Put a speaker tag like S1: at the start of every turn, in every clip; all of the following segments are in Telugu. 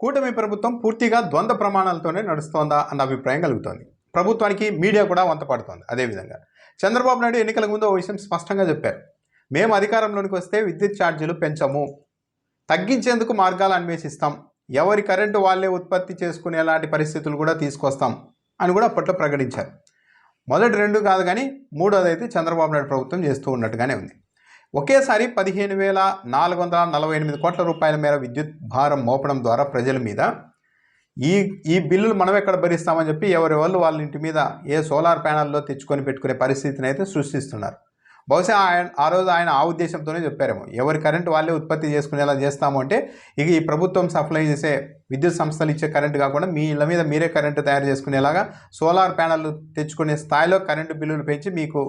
S1: కూటమి ప్రభుత్వం పూర్తిగా ద్వంద్వ ప్రమాణాలతోనే నడుస్తోందా అన్న అభిప్రాయం కలుగుతోంది. ప్రభుత్వానికి మీడియా కూడా వంతపడుతోంది అదేవిధంగా చంద్రబాబు నాయుడు ఎన్నికల ముందు ఓ విషయం స్పష్టంగా చెప్పారు. మేము అధికారంలోనికి వస్తే విద్యుత్ ఛార్జీలు పెంచము. తగ్గించేందుకు మార్గాలు అన్వేషిస్తాం. ఎవరి కరెంటు వాళ్ళే ఉత్పత్తి చేసుకునేలాంటి పరిస్థితులు కూడా తీసుకొస్తాం అని కూడా అప్పట్లో ప్రకటించారు. మొదటి రెండు కాదు కానీ మూడోదైతే చంద్రబాబు నాయుడు ప్రభుత్వం చేస్తూ ఉన్నట్టుగానే ఉంది. ఒకేసారి పదిహేను వేల నాలుగు వందల నలభై ఎనిమిది కోట్ల రూపాయల మేర విద్యుత్ భారం మోపడం ద్వారా ప్రజల మీద ఈ ఈ బిల్లులు మనం ఎక్కడ భరిస్తామని చెప్పి ఎవరి వాళ్ళు వాళ్ళ ఇంటి మీద ఏ సోలార్ ప్యానల్లో తెచ్చుకొని పెట్టుకునే పరిస్థితిని అయితే సృష్టిస్తున్నారు. బహుశా ఆయన ఆ రోజు ఆయన ఆ ఉద్దేశంతోనే చెప్పారేమో. ఎవరి కరెంటు వాళ్ళే ఉత్పత్తి చేసుకునేలా చేస్తాము అంటే ఇక ఈ ప్రభుత్వం సప్లై చేసే విద్యుత్ సంస్థలు ఇచ్చే కరెంటు కాకుండా మీ ఇళ్ళ మీద మీరే కరెంటు తయారు చేసుకునేలాగా సోలార్ ప్యానెల్ తెచ్చుకునే స్థాయిలో కరెంటు బిల్లులు పెంచి మీకు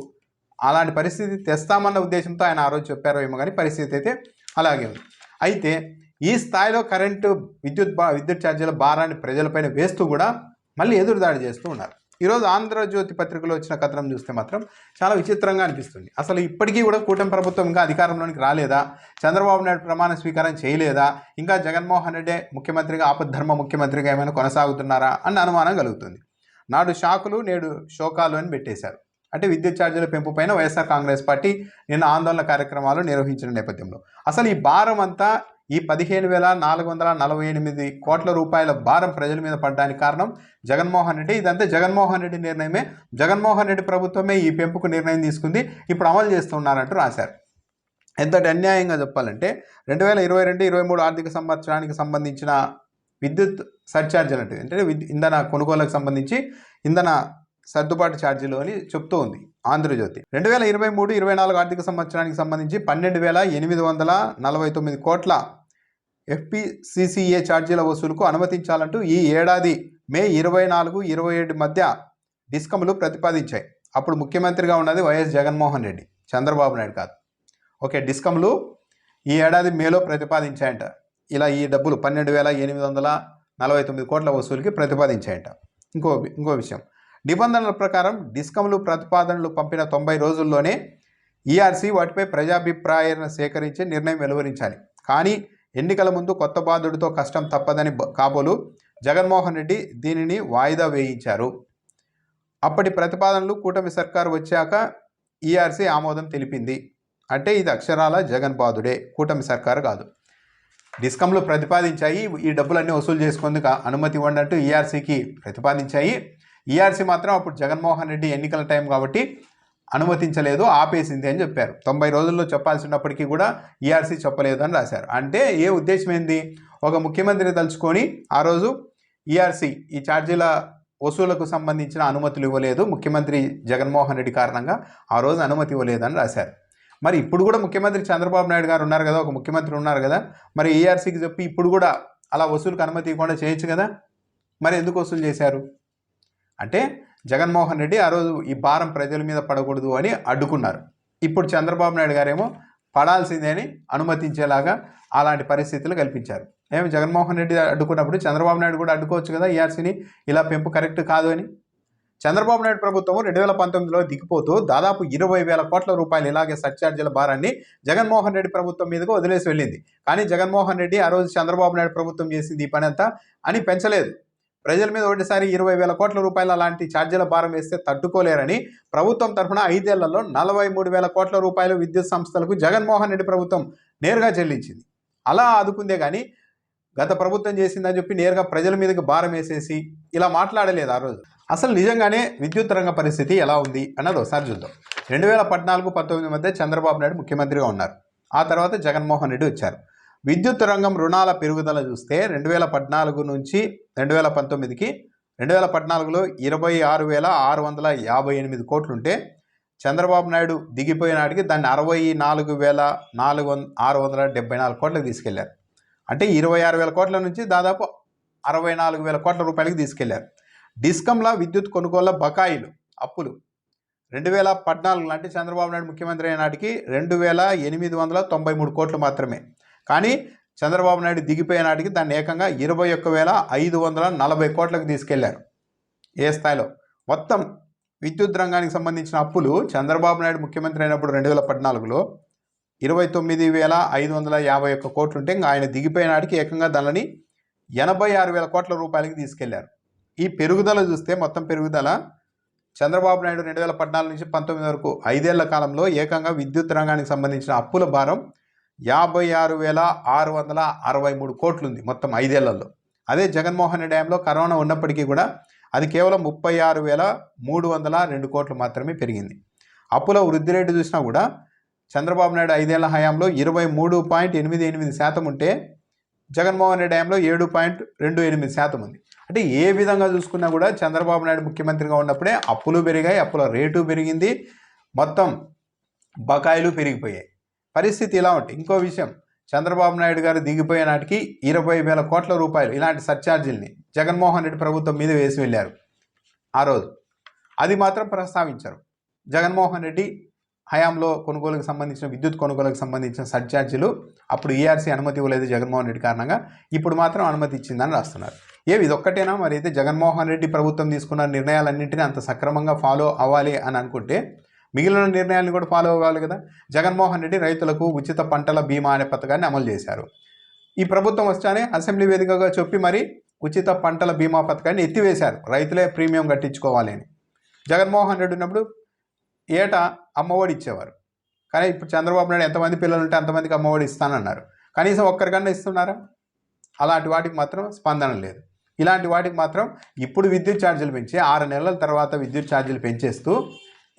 S1: అలాంటి పరిస్థితి తెస్తామన్న ఉద్దేశంతో ఆయన ఆ రోజు చెప్పారో ఏమో కానీ పరిస్థితి అయితే అలాగే ఉంది. అయితే ఈ స్థాయిలో కరెంటు విద్యుత్ బా విద్యుత్ ఛార్జీల భారాన్ని ప్రజలపైన వేస్తూ కూడా మళ్ళీ ఎదురుదాడి చేస్తూ ఉన్నారు. ఈరోజు ఆంధ్రజ్యోతి పత్రికలో వచ్చిన కథనం చూస్తే మాత్రం చాలా విచిత్రంగా అనిపిస్తుంది. అసలు ఇప్పటికీ కూడా కూటమి ప్రభుత్వం ఇంకా అధికారంలోనికి రాలేదా? చంద్రబాబు నాయుడు ప్రమాణ స్వీకారం చేయలేదా? ఇంకా జగన్మోహన్ రెడ్డి ముఖ్యమంత్రిగా ఆపద్ధర్మ ముఖ్యమంత్రిగా ఏమైనా కొనసాగుతున్నారా? అన్న అనుమానం కలుగుతుంది. నాడు షాకులు నేడు శోకాలు అని పెట్టేశారు. అంటే విద్యుత్ ఛార్జీల పెంపు పైన వైఎస్ఆర్ కాంగ్రెస్ పార్టీ నిన్న ఆందోళన కార్యక్రమాలు నిర్వహించిన నేపథ్యంలో. అసలు ఈ భారం అంతా ఈ పదిహేను వేల నాలుగు వందల నలభై ఎనిమిది కోట్ల రూపాయల భారం ప్రజల మీద పడడానికి కారణం జగన్మోహన్ రెడ్డి. ఇదంతా జగన్మోహన్ రెడ్డి నిర్ణయమే. జగన్మోహన్ రెడ్డి ప్రభుత్వమే ఈ పెంపుకు నిర్ణయం తీసుకుంది. ఇప్పుడు అమలు చేస్తున్నారంటూ రాశారు. ఎంతటి అన్యాయంగా చెప్పాలంటే రెండు వేల ఇరవై రెండు ఇరవై మూడు ఆర్థిక సంవత్సరానికి సంబంధించిన విద్యుత్ సర్ఛార్జీలు అంటే అంటే ఇంధన కొనుగోలుకు సంబంధించి ఇంధన సర్దుబాటు ఛార్జీలు అని చెప్తూ ఉంది ఆంధ్రజ్యోతి. రెండు వేల ఇరవై మూడు ఇరవై నాలుగు ఆర్థిక సంవత్సరానికి సంబంధించి పన్నెండు వేల ఎనిమిది వందల నలభై తొమ్మిది కోట్ల ఎఫ్పిసిసిఏ ఛార్జీల వసూలుకు అనుమతించాలంటూ ఈ ఏడాది మే ఇరవై నాలుగు ఇరవై ఏడు మధ్య డిస్కమ్లు ప్రతిపాదించాయి. అప్పుడు ముఖ్యమంత్రిగా ఉన్నది వైఎస్ జగన్మోహన్ రెడ్డి. చంద్రబాబు నాయుడు కాదు. ఓకే డిస్కమ్లు ఈ ఏడాది మేలో ప్రతిపాదించాయంట. ఇలా ఈ డబ్బులు పన్నెండు వేల ఎనిమిది వందల నలభై తొమ్మిది కోట్ల వసూలుకి ప్రతిపాదించాయంట. ఇంకో ఇంకో విషయం. నిబంధనల ప్రకారం డిస్కమ్లు ప్రతిపాదనలు పంపిన తొంభై రోజుల్లోనే ఈఆర్సీ వాటిపై ప్రజాభిప్రాయాలను సేకరించి నిర్ణయం వెలువరించాలి. కానీ ఎన్నికల ముందు కొత్త బాధుడితో కష్టం తప్పదని బ- కాబోలు జగన్మోహన్ రెడ్డి దీనిని వాయిదా వేయించారు. అప్పటి ప్రతిపాదనలు కూటమి సర్కారు వచ్చాక ఈఆర్సీ ఆమోదం తెలిపింది. అంటే ఇది అక్షరాల జగన్ బాధుడే కూటమి సర్కారు కాదు. డిస్కంలు ప్రతిపాదించాయి ఈ డబ్బులన్నీ వసూలు చేసుకుందుకు అనుమతి ఇవ్వండి అంటూ ఈఆర్సీకి ప్రతిపాదించాయి. ఈఆర్సీ మాత్రం అప్పుడు జగన్మోహన్ రెడ్డి ఎన్నికల టైం కాబట్టి అనుమతించలేదు ఆపేసింది అని చెప్పారు. తొంభై రోజుల్లో చెప్పాల్సినప్పటికీ కూడా ఈఆర్సీ చెప్పలేదు అని రాశారు. అంటే ఏ ఉద్దేశం ఏంది? ఒక ముఖ్యమంత్రిని తలుచుకొని ఆ రోజు ఈఆర్సీ ఈ ఛార్జీల వసూలకు సంబంధించిన అనుమతులు ఇవ్వలేదు. ముఖ్యమంత్రి జగన్మోహన్ రెడ్డి కారణంగా ఆ రోజు అనుమతి ఇవ్వలేదని రాశారు. మరి ఇప్పుడు కూడా ముఖ్యమంత్రి చంద్రబాబు నాయుడు గారు ఉన్నారు కదా ఒక ముఖ్యమంత్రి ఉన్నారు కదా మరి ఈఆర్సీకి చెప్పి ఇప్పుడు కూడా అలా వసూలుకు అనుమతి ఇవ్వకుండా చేయొచ్చు కదా? మరి ఎందుకు వసూలు చేశారు? అంటే జగన్మోహన్ రెడ్డి ఆ రోజు ఈ భారం ప్రజల మీద పడకూడదు అని అడ్డుకున్నారు. ఇప్పుడు చంద్రబాబు నాయుడు గారేమో పడాల్సిందే అని అనుమతించేలాగా అలాంటి పరిస్థితులు కల్పించారు. ఏమి జగన్మోహన్ రెడ్డి అడ్డుకున్నప్పుడు చంద్రబాబు నాయుడు కూడా అడ్డుకోవచ్చు కదా ఈఆర్సీని? ఇలా పెంపు కరెక్ట్ కాదు అని? చంద్రబాబు నాయుడు ప్రభుత్వం రెండు వేల పంతొమ్మిదిలో దిగిపోతూ దాదాపు ఇరవై వేల కోట్ల రూపాయలు ఇలాగే సర్ఛార్జీల భారాన్ని జగన్మోహన్ రెడ్డి ప్రభుత్వం మీదకు వదిలేసి వెళ్ళింది. కానీ జగన్మోహన్ రెడ్డి ఆ రోజు చంద్రబాబు నాయుడు ప్రభుత్వం చేసింది ఈ పని అంతా అని పెంచలేదు. ప్రజల మీద ఒకటిసారి ఇరవై వేల కోట్ల రూపాయల లాంటి ఛార్జీల భారం వేస్తే తట్టుకోలేరని ప్రభుత్వం తరఫున ఐదేళ్ళలో నలభై మూడు వేల కోట్ల రూపాయలు విద్యుత్ సంస్థలకు జగన్మోహన్ రెడ్డి ప్రభుత్వం నేరుగా చెల్లించింది. అలా ఆదుకుందే కానీ గత ప్రభుత్వం చేసిందని చెప్పి నేరుగా ప్రజల మీదకి భారం వేసేసి ఇలా మాట్లాడలేదు ఆ రోజు. అసలు నిజంగానే విద్యుత్ రంగ పరిస్థితి ఎలా ఉంది అన్నది ఒకసారి చూద్దాం. రెండు వేల పద్నాలుగు పంతొమ్మిది మధ్య చంద్రబాబు నాయుడు ముఖ్యమంత్రిగా ఉన్నారు. ఆ తర్వాత జగన్మోహన్ రెడ్డి వచ్చారు. విద్యుత్ రంగం రుణాల పెరుగుదల చూస్తే రెండు వేల పద్నాలుగు నుంచి రెండు వేల పంతొమ్మిదికి రెండు వేల పద్నాలుగులో ఇరవై ఆరు వేల ఆరు వందల యాభై ఎనిమిది కోట్లుంటే చంద్రబాబు నాయుడు దిగిపోయినాటికి దాన్ని అరవై నాలుగు వేల నాలుగు వంద ఆరు వందల డెబ్బై నాలుగు కోట్లకు తీసుకెళ్ళారు. అంటే ఇరవై ఆరు వేల కోట్ల నుంచి దాదాపు అరవై నాలుగు వేల కోట్ల రూపాయలకి తీసుకెళ్ళారు. డిస్కంల విద్యుత్ కొనుగోళ్ళ బకాయిలు అప్పులు. రెండు వేల పద్నాలుగు అంటే చంద్రబాబు నాయుడు ముఖ్యమంత్రి అయినాటికి రెండు వేల ఎనిమిది వందల తొంభై మూడు కోట్లు మాత్రమే. కానీ చంద్రబాబు నాయుడు దిగిపోయే నాటికి దాన్ని ఏకంగా ఇరవై ఒక్క వేల ఐదు వందల నలభై కోట్లకు తీసుకెళ్ళారు. ఏ స్థాయిలో? మొత్తం విద్యుత్ రంగానికి సంబంధించిన అప్పులు చంద్రబాబు నాయుడు ముఖ్యమంత్రి అయినప్పుడు రెండు వేల పద్నాలుగులో ఇరవై తొమ్మిది వేల ఐదు వందల యాభై ఒక్క కోట్లు ఉంటే ఇంకా ఆయన దిగిపోయే నాటికి ఏకంగా దానిని ఎనభై ఆరు వేల కోట్ల రూపాయలకి తీసుకెళ్ళారు. ఈ పెరుగుదల చూస్తే మొత్తం పెరుగుదల చంద్రబాబు నాయుడు రెండు వేల పద్నాలుగు నుంచి పంతొమ్మిది వరకు ఐదేళ్ళ కాలంలో ఏకంగా విద్యుత్ రంగానికి సంబంధించిన అప్పుల భారం యాభై ఆరు వేల ఆరు వందల అరవై మూడు కోట్లు ఉంది మొత్తం ఐదేళ్ళలో. అదే జగన్మోహన్ రెడ్డి కరోనా ఉన్నప్పటికీ కూడా అది కేవలం ముప్పై ఆరు వేల మూడు వందల రెండు కోట్లు మాత్రమే పెరిగింది. అప్పుల వృద్ధి రేటు చూసినా కూడా చంద్రబాబు నాయుడు ఐదేళ్ళ హయాంలో ఇరవై మూడు పాయింట్ ఎనిమిది ఎనిమిది శాతం ఉంటే జగన్మోహన్ రెడ్డి హయాంలో ఏడు పాయింట్ రెండు ఎనిమిది శాతం ఉంది. అంటే ఏ విధంగా చూసుకున్నా కూడా చంద్రబాబు నాయుడు ముఖ్యమంత్రిగా ఉన్నప్పుడే అప్పులు పెరిగాయి అప్పుల రేటు పెరిగింది మొత్తం బకాయిలు పెరిగిపోయాయి. పరిస్థితి ఇలా ఉంటుంది ఇంకో విషయం. చంద్రబాబు నాయుడు గారు దిగిపోయే నాటికి ఇరవై వేల కోట్ల రూపాయలు ఇలాంటి సర్ఛార్జీల్ని జగన్మోహన్ రెడ్డి ప్రభుత్వం మీద వేసి వెళ్ళారు. ఆ రోజు అది మాత్రం ప్రస్తావించారు. జగన్మోహన్ రెడ్డి హయాంలో కొనుగోలుకు సంబంధించిన విద్యుత్ కొనుగోలుకు సంబంధించిన సర్ఛార్జీలు అప్పుడు ఈఆర్సీ అనుమతి ఇవ్వలేదు జగన్మోహన్ రెడ్డి కారణంగా. ఇప్పుడు మాత్రం అనుమతి ఇచ్చిందని రాస్తున్నారు. ఏవి ఇదొక్కటేనా మరి అయితే జగన్మోహన్ రెడ్డి ప్రభుత్వం తీసుకున్న నిర్ణయాలన్నింటినీ అంత సక్రమంగా ఫాలో అవ్వాలి అని అనుకుంటే మిగిలిన నిర్ణయాలను కూడా ఫాలో అవ్వాలి కదా. జగన్మోహన్ రెడ్డి రైతులకు ఉచిత పంటల బీమా అనే పథకాన్ని అమలు చేశారు. ఈ ప్రభుత్వం వస్తానే అసెంబ్లీ వేదికగా చెప్పి మరి ఉచిత పంటల బీమా పథకాన్ని ఎత్తివేశారు. రైతులే ప్రీమియం కట్టించుకోవాలి అని. జగన్మోహన్ రెడ్డి ఉన్నప్పుడు ఏటా అమ్మఒడి ఇచ్చేవారు. కానీ ఇప్పుడు చంద్రబాబు నాయుడు ఎంతమంది పిల్లలు ఉంటే అంతమందికి అమ్మఒడి ఇస్తానన్నారు. కనీసం ఒక్కరికన్నా ఇస్తున్నారా? అలాంటి వాటికి మాత్రం స్పందన లేదు. ఇలాంటి వాటికి మాత్రం ఇప్పుడు విద్యుత్ ఛార్జీలు పెంచి ఆరు నెలల తర్వాత విద్యుత్ ఛార్జీలు పెంచేస్తూ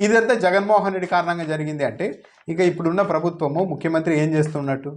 S1: ఇదంతా జగన్మోహన్ రెడ్డి కారణంగా జరిగింది అంటే ఇక ఇప్పుడున్న ప్రభుత్వము ముఖ్యమంత్రి ఏం చేస్తున్నట్టు?